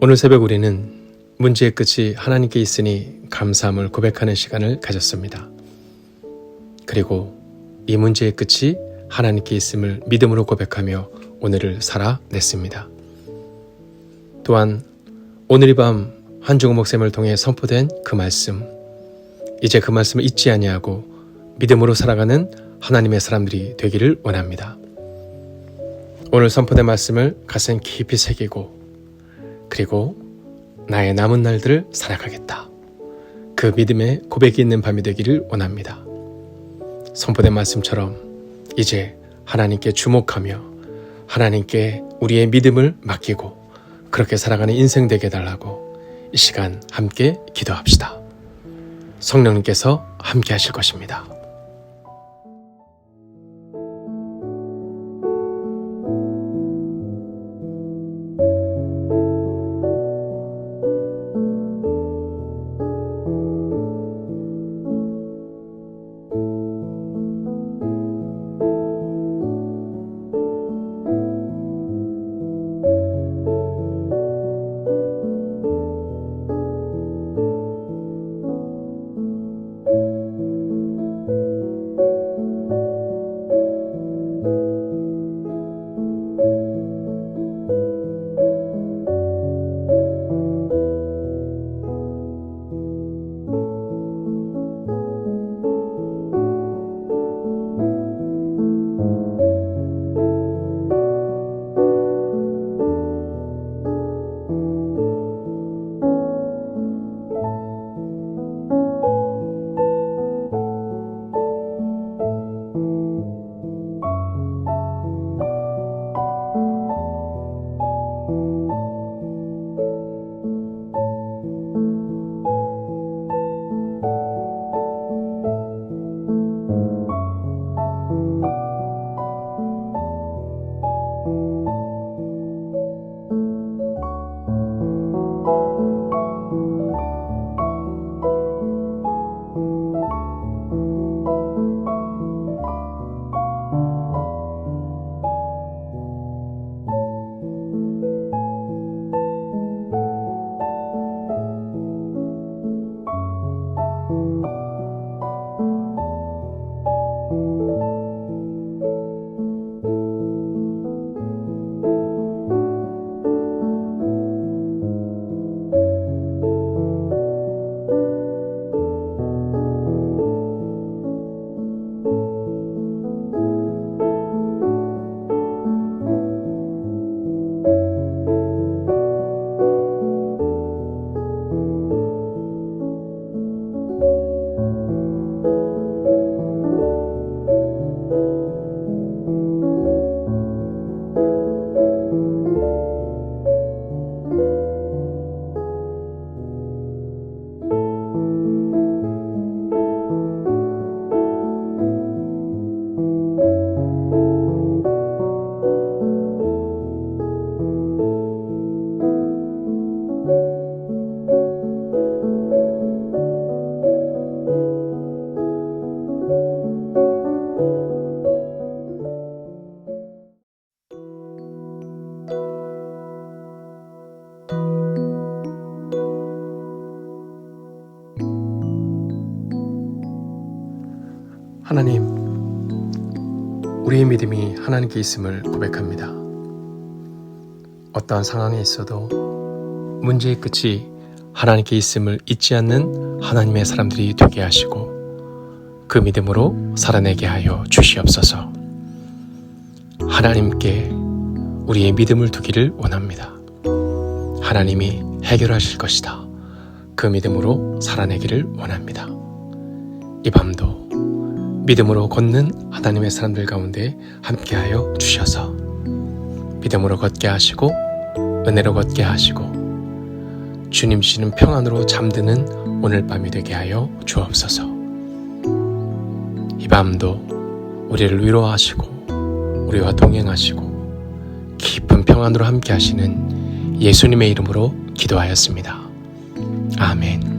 오늘 새벽 우리는 문제의 끝이 하나님께 있으니 감사함을 고백하는 시간을 가졌습니다. 그리고 이 문제의 끝이 하나님께 있음을 믿음으로 고백하며 오늘을 살아냈습니다. 또한 오늘 이밤 한중호 목샘을 통해 선포된 그 말씀, 이제 그 말씀을 잊지 아니하고 믿음으로 살아가는 하나님의 사람들이 되기를 원합니다. 오늘 선포된 말씀을 가슴 깊이 새기고 그리고 나의 남은 날들을 살아가겠다. 그 믿음의 고백이 있는 밤이 되기를 원합니다. 선포된 말씀처럼 이제 하나님께 주목하며 하나님께 우리의 믿음을 맡기고 그렇게 살아가는 인생 되게 달라고 이 시간 함께 기도합시다. 성령님께서 함께 하실 것입니다. 하나님, 우리의 믿음이 하나님께 있음을 고백합니다. 어떠한 상황에 있어도 문제의 끝이 하나님께 있음을 잊지 않는 하나님의 사람들이 되게 하시고 그 믿음으로 살아내게 하여 주시옵소서. 하나님께 우리의 믿음을 두기를 원합니다. 하나님이 해결하실 것이다. 그 믿음으로 살아내기를 원합니다. 이 밤도 믿음으로 걷는 하나님의 사람들 가운데 함께하여 주셔서 믿음으로 걷게 하시고 은혜로 걷게 하시고 주님 주시는 평안으로 잠드는 오늘 밤이 되게 하여 주옵소서. 이 밤도 우리를 위로하시고 우리와 동행하시고 깊은 평안으로 함께 하시는 예수님의 이름으로 기도하였습니다. 아멘.